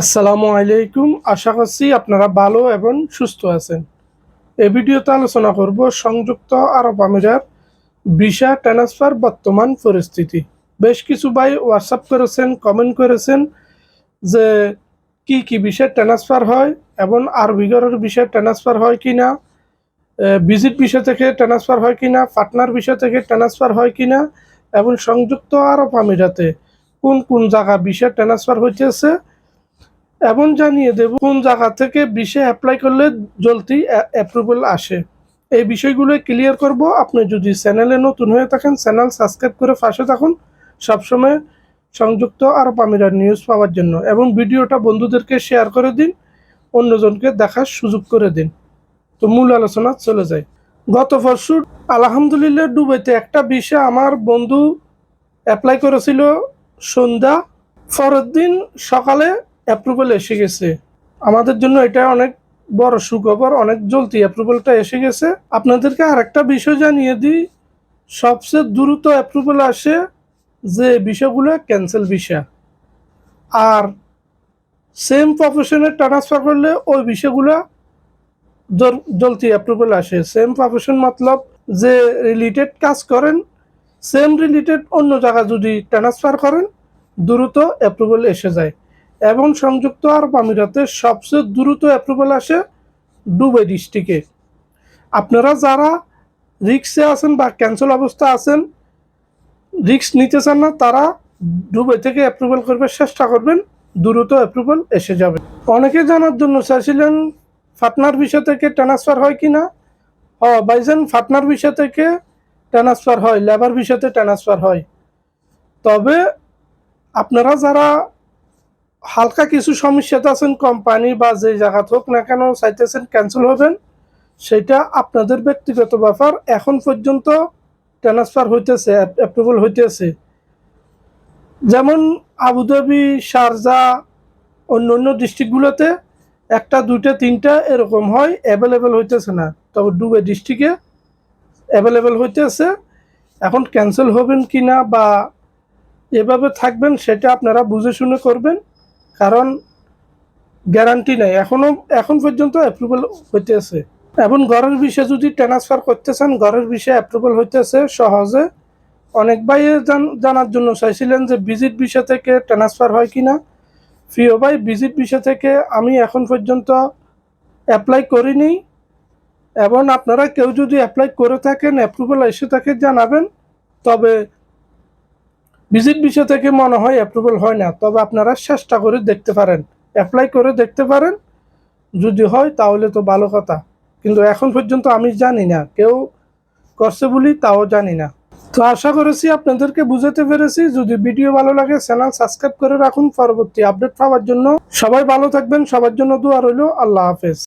আসসালামু আলাইকুম। আশা করছি আপনারা ভালো এবং সুস্থ আছেন। এই ভিডিওতে আলোচনা করব সংযুক্ত আরব আমিরাত ভিসা ট্রান্সফার বর্তমান পরিস্থিতি। বেশ কিছু ভাই হোয়াটসঅ্যাপ করেছেন কমেন্ট করেছেন যে কি কি বিষয় ট্রান্সফার হয় এবং আরবি ঘরের বিষয় ট্রান্সফার হয় কি না ভিজিট বিষয় থেকে ট্রান্সফার হয় কি না পার্টনার বিষয় থেকে ট্রান্সফার হয় কি না এবং সংযুক্ত আরব আমিরাতে কোন কোন জায়গা বিষয় ট্রান্সফার হইতেছে এবং জানিয়ে দেব, কোন জায়গা থেকে বিষে অ্যাপ্লাই করলে জলদি অ্যাপ্রুভাল আসে। এই বিষয়গুলো ক্লিয়ার করব। আপনি যদি চ্যানেলে নতুন হয়ে থাকেন চ্যানেল সাবস্ক্রাইব করে পাশে থাকুন। সবসময় সংযুক্ত আরব আমিরাত নিউজ পাওয়ার জন্য এবং ভিডিওটা বন্ধুদেরকে শেয়ার করে দিন, অন্যজনকে দেখার সুযোগ করে দিন। তো মূল আলোচনা চলে যায় গত পরশু আলহামদুলিল্লাহ ডুবাইতে একটা বিষয় আমার বন্ধু অ্যাপ্লাই করেছিল সন্ধ্যা। পরের দিন সকালে অ্যাপ্রুভাল এসে গেছে। আমাদের জন্য এটা অনেক বড় সুখবর, অনেক জলদি অ্যাপ্রুভালটা এসে গেছে। আপনাদেরকে আরেকটা বিষয় জানিয়ে দিই, সবচেয়ে দ্রুত অ্যাপ্রুভাল আসে যে বিষয়গুলো ক্যান্সেল ভিসা আর সেম প্রফেশনে ট্রান্সফার করলে ওই বিষয়গুলো জল- জলদি অ্যাপ্রুভাল আসে। সেম প্রফেশন মতলব যে রিলেটেড কাজ করেন সেম রিলেটেড অন্য জায়গা যদি ট্রান্সফার করেন, দ্রুত অ্যাপ্রুভাল এসে যায়। এবং সংযুক্ত আরব আমিরাতে সবচেয়ে দ্রুত অ্যাপ্রুভাল আসে দুবাই ডিস্ট্রিক্টে আপনারা যারা রিক্সে আছেন বা ক্যান্সেল অবস্থা আছেন রিক্স নিতে চান না, তারা দুবাই থেকে অ্যাপ্রুভাল করবে, চেষ্টা করবেন দ্রুত অ্যাপ্রুভাল এসে যাবে। অনেকে জানার জন্য চাইছিলেন, ফাটনার বিষয় থেকে ট্রান্সফার হয় কি না হ বাইজান ফাটনার বিষয় থেকে ট্রান্সফার হয় লেবার বিষয়তে ট্রান্সফার হয়। তবে আপনারা যারা হালকা কিছু সমস্যাতে আছেন কোম্পানি বা যে জায়গা হোক না কেন চাইতেছেন ক্যান্সেল হবেন। সেটা আপনাদের ব্যক্তিগত ব্যাপার। এখন পর্যন্ত ট্রান্সফার হইতেছে অ্যাপ্রুভাল হইতেছে। যেমন আবুধাবি শারজা, অন্য অন্য ডিস্ট্রিক্টগুলোতে একটা, দুইটা, তিনটা এরকম হয় অ্যাভেলেবেল হইতেছে না। তবে ডুবে ডিস্ট্রিক্টে অ্যাভেলেবেল হইতেছে। এখন ক্যান্সেল হবেন কি না বা এভাবে থাকবেন, সেটা আপনারা বুঝে শুনে করবেন। কারণ গ্যারান্টি নেই। এখনও এখন পর্যন্ত অ্যাপ্রুভাল হইতেছে এবং ঘরের বিষয়ে যদি ট্রান্সফার করতে চান, ঘরের বিষয়ে অ্যাপ্রুভাল হইতেছে সহজে। অনেক ভাই জানার জন্য চাইছিলেন যে ভিজিট বিষয় থেকে ট্রান্সফার হয় কি না প্রিয় ভাই ভিজিট বিষয় থেকে আমি এখন পর্যন্ত অ্যাপ্লাই করিনি। এবং আপনারা কেউ যদি অ্যাপ্লাই করে থাকেন অ্যাপ্রুভাল এসে থাকে জানাবেন। তবে ভিজিট বিষয় থেকে মনে হয় অ্যাপ্রুভাল হয় না, তবে আপনারা চেষ্টা করে দেখতে পারেন। অ্যাপ্লাই করে দেখতে পারেন। যদি হয় তাহলে তো ভালো কথা। কিন্তু এখন পর্যন্ত আমি জানি না, কেউ করছে বলি তাও জানি না। তো আশা করেছি আপনাদেরকে বুঝাতে পেরেছি। যদি ভিডিও ভালো লাগে, চ্যানেল সাবস্ক্রাইব করে রাখুন। পরবর্তী আপডেট পাওয়ার জন্য সবাই ভালো থাকবেন। সবার জন্য দোয়া রইল। আল্লাহ হাফেজ।